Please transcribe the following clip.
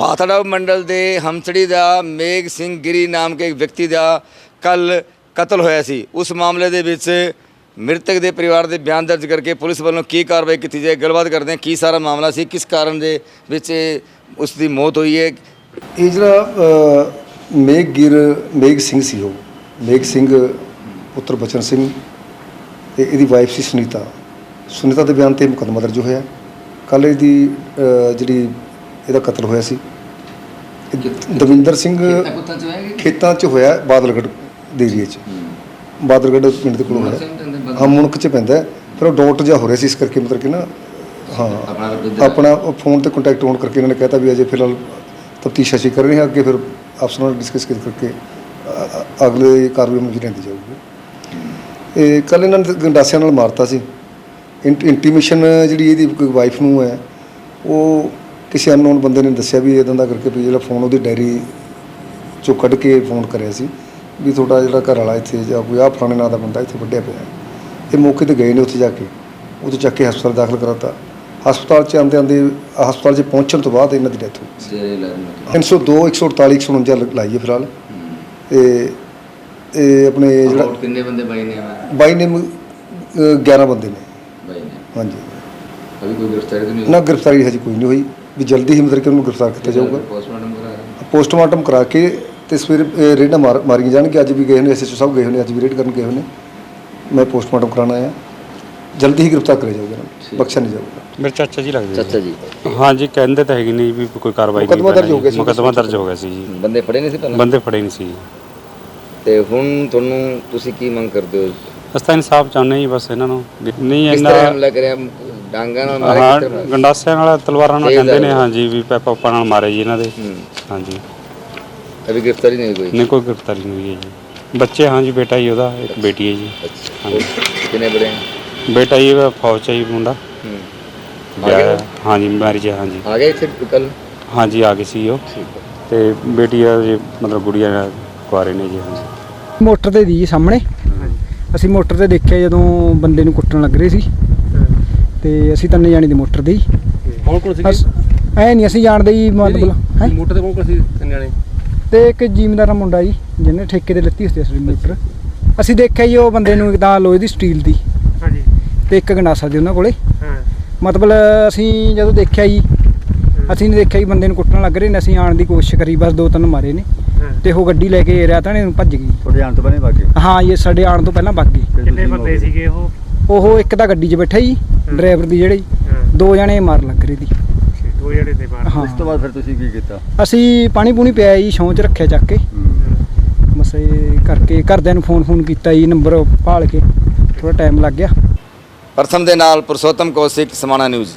ਹਾਥੜਾ ਮੰਡਲ ਦੇ ਹਮਸੜੀ ਦਾ ਮੇਘ ਸਿੰਘ ਗਿਰੀ ਨਾਮ ਕੇ ਇੱਕ ਵਿਅਕਤੀ ਦਾ ਕੱਲ ਕਤਲ ਹੋਇਆ ਸੀ। ਉਸ ਮਾਮਲੇ ਦੇ ਵਿੱਚ ਮ੍ਰਿਤਕ ਦੇ ਪਰਿਵਾਰ ਦੇ ਬਿਆਨ ਦਰਜ ਕਰਕੇ ਪੁਲਿਸ ਵੱਲੋਂ ਕੀ ਕਾਰਵਾਈ ਕੀਤੀ ਜਾਏ ਗੱਲਬਾਤ ਕਰਦੇ ਹਾਂ ਕੀ ਸਾਰਾ ਮਾਮਲਾ ਸੀ ਕਿਸ ਕਾਰਨ ਦੇ ਵਿੱਚ ਇਹ ਉਸ ਦੀ ਮੌਤ ਹੋਈ ਹੈ? ਇਹ ਜਿਹੜਾ ਅ, ਮੇਘ ਗਿਰ ਮੇਘ ਸਿੰਘ ਸੀ ਉਹ। ਮੇਘ ਸਿੰਘ ਪੁੱਤਰ ਬਚਨ ਸਿੰਘ ਤੇ ਇਹਦੀ ਵਾਈਫ ਸੀ ਸੁਨੀਤਾ। ਸੁਨੀਤਾ ਦੇ ਬਿਆਨ ਤੇ ਮੁਕੱਦਮਾ ਦਰਜ ਹੋਇਆ। ਕੱਲ ਇਹਦੀ ਜਿਹੜੀ ਇਹਦਾ ਕਤਲ ਹੋਇਆ ਸੀ। ਦਵਿੰਦਰ ਸਿੰਘ ਖੇਤਾਂ 'ਚ ਹੋਇਆ ਬਾਦਲਗੜ੍ਹ ਦੇ ਏਰੀਏ 'ਚ। ਬਾਦਲਗੜ੍ਹ ਪਿੰਡ ਦੇ ਕੋਲ ਹੋਇਆ। ਹਾਂ ਮੁਣਕ 'ਚ ਪੈਂਦਾ। ਫਿਰ ਉਹ ਡਾਟ ਜਿਹਾ ਹੋ ਰਿਹਾ ਸੀ ਇਸ ਕਰਕੇ ਮਤਲਬ ਕਿ ਨਾ ਹਾਂ। ਆਪਣਾ ਫੋਨ ਤੇ ਕੰਟੈਕਟ ਹੋਣ ਕਰਕੇ ਇਹਨਾਂ ਨੇ ਕਹਿਤਾ ਵੀ ਅਜੇ ਫਿਲਹਾਲ ਤਫਤੀਸ਼ ਅਸੀਂ ਕਰ ਰਹੇ ਹਾਂ ਅੱਗੇ ਫਿਰ ਅਫਸਰਾਂ ਨਾਲ ਡਿਸਕਸ ਕਰਕੇ ਅਗਲੇ ਕਾਰਵਾਈ ਮੁਝੇ ਲੈਂਦੀ ਜਾਊਗੀ। ਇਹ ਕੱਲ ਇਹਨਾਂ ਨੇ ਗੰਡਾਸਿਆਂ ਨਾਲ ਮਾਰਤਾ ਸੀ। ਇੰਟੀਮੇਸ਼ਨ ਜਿਹੜੀ ਇਹਦੀ ਵਾਈਫ ਨੂੰ ਹੈ ਉਹ ਕਿਸੇ ਅਨਨੋਨ ਬੰਦੇ ਨੇ ਦੱਸਿਆ ਵੀ ਇਦਾਂ ਦਾ ਕਰਕੇ ਵੀ ਜਿਹੜਾ ਫੋਨ ਉਹਦੀ ਡਾਇਰੀ ਚੋਂ ਕੱਢ ਕੇ ਫੋਨ ਕਰਿਆ ਸੀ ਵੀ ਤੁਹਾਡਾ ਜਿਹੜਾ ਘਰ ਵਾਲਾ ਇੱਥੇ ਜਾਂ ਕੋਈ ਆਹ ਫਲਾਣੇ ਨਾਂ ਦਾ ਬੰਦਾ ਇੱਥੇ ਵੱਢਿਆ ਪਿਆ। ਇਹ ਮੌਕੇ ਤੇ ਗਏ ਨੇ ਉੱਥੇ ਜਾ ਕੇ ਉੱਥੇ ਚੱਕ ਕੇ ਹਸਪਤਾਲ ਦਾਖਲ ਕਰਾਤਾ। ਹਸਪਤਾਲ 'ਚ ਆਉਂਦੇ ਆਉਂਦੇ ਹਸਪਤਾਲ 'ਚ ਪਹੁੰਚਣ ਤੋਂ ਬਾਅਦ ਇਹਨਾਂ ਦੀ ਡੈਥ ਹੋ ਗਈ। 302 148 149 ਲ- ਲਾਈ ਹੈ ਫਿਲਹਾਲ। ਤੇ ਇਹ ਆਪਣੇ ਜਿਹੜਾ ਕਿੰਨੇ ਬੰਦੇ ਬਾਈ ਨੇ ਬਾਈ ਨੇ 11 ਬੰਦੇ ਨੇ। ਬਾਈ ਨੇ। ਹਾਂਜੀ। ਅਭੀ ਕੋਈ ਗ੍ਰਿਫਤਾਰੀ ਨਹੀਂ ਨਾ ਗ੍ਰਿਫਤਾਰੀ ਹਜੇ ਕੋਈ ਨਹੀਂ ਹੋਈ। ਵੀ ਜਲਦੀ ਹੀ ਮਤਲਬ ਕਿ ਉਹਨੂੰ ਗ੍ਰਿਫਤਾਰ ਕੀਤਾ ਜਾਊਗਾ। ਪੋਸਟਮਾਰਟਮ ਕਰਾਇਆ। ਪੋਸਟਮਾਰਟਮ ਕਰਾ ਕੇ ਤੇ ਸਵੇਰੇ ਰੇਡਾਂ ਮਾਰ ਮਾਰੀਆਂ ਜਾਣਗੀਆਂ। ਅੱਜ ਵੀ ਗਏ ਨੇ ਐਸਐਚਓ ਸਾਹਿਬ ਗਏ ਹੋਏ ਨੇ ਅੱਜ ਵੀ ਰੇਡ ਕਰਨ ਗਏ ਹੋਏ ਨੇ ਮੈਂ ਪੋਸਟਮਾਰਟਮ ਕਰਾਉਣਾ ਆ ਜਲਦੀ ਹੀ ਗ੍ਰਿਫਤਾਰ ਕਰਿਆ ਜਾਊਗਾ ਇਹਨਾਂ ਨੂੰ, ਬਖਸ਼ਿਆ ਨਹੀਂ ਜਾਊਗਾ। ਮੇਰੇ ਚਾਚਾ ਜੀ ਲੱਗਦੇ ਚਾਚਾ ਜੀ। ਹਾਂਜੀ ਕਹਿੰਦੇ ਤਾਂ ਹੈਗੇ ਨਹੀਂ ਵੀ ਕੋਈ ਕਾਰਵਾਈ ਨਹੀਂ ਮੁਕੱਦਮਾ ਦਰਜ ਹੋ ਗਿਆ ਸੀ। ਮੁਕੱਦਮਾ ਦਰਜ ਹੋ ਗਿਆ ਸੀ ਜੀ। ਬੰਦੇ ਫੜੇ ਨਹੀਂ ਸੀ ਪਹਿਲਾਂ? ਬੰਦੇ ਫੜੇ ਨਹੀਂ ਸੀ। ਤੇ ਹੁਣ ਤੁਹਾਨੂੰ ਤੁਸੀਂ ਕੀ ਮੰਗ ਕਰਦੇ ਹੋ? ਅਸੀਂ ਤਾਂ ਇਨਸਾਫ ਚਾਹੁੰਦੇ ਜੀ ਬਸ ਇਹਨਾਂ ਨੂੰ। ਵੀ ਨਹੀਂ ਕਿਸ ਤਰ੍ਹਾਂ ਇੰਨਾ ਹਮਲਾ ਕਰਿਆ? ਡਾਂਗਾ ਨਾਲ ਮਾਰੇ ਹਾਂ ਕਿਸ ਤਰ੍ਹਾਂ ਗੰਡਾਸਿਆਂ ਨਾਲ ਤਲਵਾਰਾਂ ਨਾਲ ਕਹਿੰਦੇ ਨੇ ਆ। ਹਾਂਜੀ ਵੀ ਪੈਪਾ ਨਾਲ ਮਾਰੇ ਜੀ ਇਹਨਾਂ ਦੇ। ਹੂੰ। ਹਾਂਜੀ। ਅਭੀ ਗ੍ਰਿਫਤਾਰੀ ਨਹੀਂ ਹੋਈ ਕੋਈ? ਨਹੀਂ ਕੋਈ ਗ੍ਰਿਫਤਾਰੀ ਨਹੀਂ ਹੋਈ ਹੈ ਜੀ। ਬੱਚੇ ਹਾਂਜੀ ਬੇਟਾ ਹੀ ਉਹਦਾ ਇੱਕ ਬੇਟੀ ਹੈ ਜੀ। ਅੱਛਾ। ਹੋਰ ਕਿੰਨੇ ਬੜੇ हैं? ਬੇਟਾ ਹੀ ਉਹਦਾ ਫੌਜ ਚ ਹੀ ਮੁੰਡਾ। ਹੂੰ। ਵਿਆਹਿਆ ਹੈ। ਹਾਂਜੀ ਮੈਰਿਜ ਹੈ ਹਾਂਜੀ। ਆ ਗਏ ਇੱਥੇ ਕੱਲ ਹਾਂਜੀ ਆ ਗਏ ਸੀ ਉਹ। ਠੀਕ ਹੈ। ਤੇ ਬੇਟੀ ਆ ਜੀ ਮਤਲਬ ਗੁੜੀਆ ਕੁਆਰੇ ਨੇ ਜੀ ਹਾਂਜੀ। ਮੋਟਰ ਤੇ ਦੀ ਜੀ ਸਾਹਮਣੇ। ਅਸੀਂ ਮੋਟਰ ਤੇ ਦੇਖਿਆ ਜਦੋਂ ਬੰਦੇ ਨੂੰ ਕੁੱਟਣ ਲੱਗ ਰਹੇ ਸੀ। ਤੇ ਅਸੀਂ ਤਿੰਨ ਜਾਣੇ ਦੀ ਮੋਟਰ ਦੀ। ਕੌਣ ਕੌਣ ਸੀਗੇ? ਐ ਨਹੀਂ ਅਸੀਂ ਜਾਣਦੇ ਜੀ ਮਤਲਬ ਹੈਂ? ਮੋਟਰ ਤੇ ਕੌਣ ਕੌਣ ਸੀ ਤਿੰਨ ਜਣੇ? ਤੇ ਇੱਕ ਜ਼ਿਮੀਂਦਾਰ ਦਾ ਮੁੰਡਾ ਜੀ ਜਿਹਨੇ ਠੇਕੇ ਤੇ ਲੱਤੀ ਸੀ ਅਸਲੀ ਮੋਟਰ। ਅਸੀਂ ਦੇਖਿਆ ਜੀ ਉਹ ਬੰਦੇ ਨੂੰ ਤਾਂ ਲੋਹੇ ਦੀ ਸਟੀਲ ਦੀ ਹਾਂਜੀ। ਤੇ ਇੱਕ ਗੰਡਾਸਾ ਦੀ ਉਹਨਾਂ ਕੋਲੇ। ਹਾਂ। ਮਤਲਬ ਅਸੀਂ ਜਦੋਂ ਦੇਖਿਆ ਜੀ ਅਸੀਂ ਨੇ ਦੇਖਿਆ ਜੀ ਬੰਦੇ ਨੂੰ ਕੁੱਟਣ ਲੱਗ ਰਹੇ ਨੇ ਅਸੀਂ ਆਉਣ ਦੀ ਕੋਸ਼ਿਸ਼ ਕਰੀ ਬਸ ਦੋ ਤਿੰਨ ਮਾਰੇ ਨੇ। ਹਾਂ। ਤੇ ਉਹ ਗੱਡੀ ਲੈ ਕੇ ਰਿਆ ਤਾਂ ਭੱਜ ਗਈ। ਤੁਹਾਡੇ ਜਾਣ ਤੋਂ ਪਹਿਲਾਂ ਬਾਕੀ ਹਾਂ ਇਹ ਸਾਡੇ ਆਉਣ ਤੋਂ ਪਹਿਲਾਂ ਭੱਜ ਗਈ ਕਿੰਨੇ ਬੰਦੇ ਸੀਗੇ ਉਹ? ਉਹ ਇੱਕ ਤਾਂ ਗੱਡੀ 'ਚ ਬੈਠਾ ਜੀ ਡਰਾਈਵਰ ਦੀ ਜਿਹੜੀ ਹਾਂ। ਦੋ ਜਣੇ ਮਾਰ ਲੱਗ ਰਹੇ ਦੀ। ਦੋ ਜਣੇ ਤੇ ਬਾਹਰ ਹਾਂ। ਇਸ ਤੋਂ ਬਾਅਦ ਫਿਰ ਤੁਸੀਂ ਕੀ ਕੀਤਾ? ਅਸੀਂ ਪਾਣੀ ਪੂਣੀ ਪਿਆ ਜੀ ਛੌਂਚ ਰੱਖਿਆ ਚੱਕ ਕੇ। ਬਸ ਇਹ ਕਰਕੇ ਘਰਦਿਆਂ ਨੂੰ ਫੋਨ ਫੋਨ ਕੀਤਾ ਜੀ ਨੰਬਰ ਭਾਲ ਕੇ ਥੋੜਾ ਟਾਈਮ ਲੱਗ ਗਿਆ। ਪ੍ਰਥਮ ਦੇ ਨਾਲ ਪੁਰਸ਼ੋਤਮ ਕੌਸ਼ਿਕ ਸਮਾਣਾ ਨਿਊਜ਼।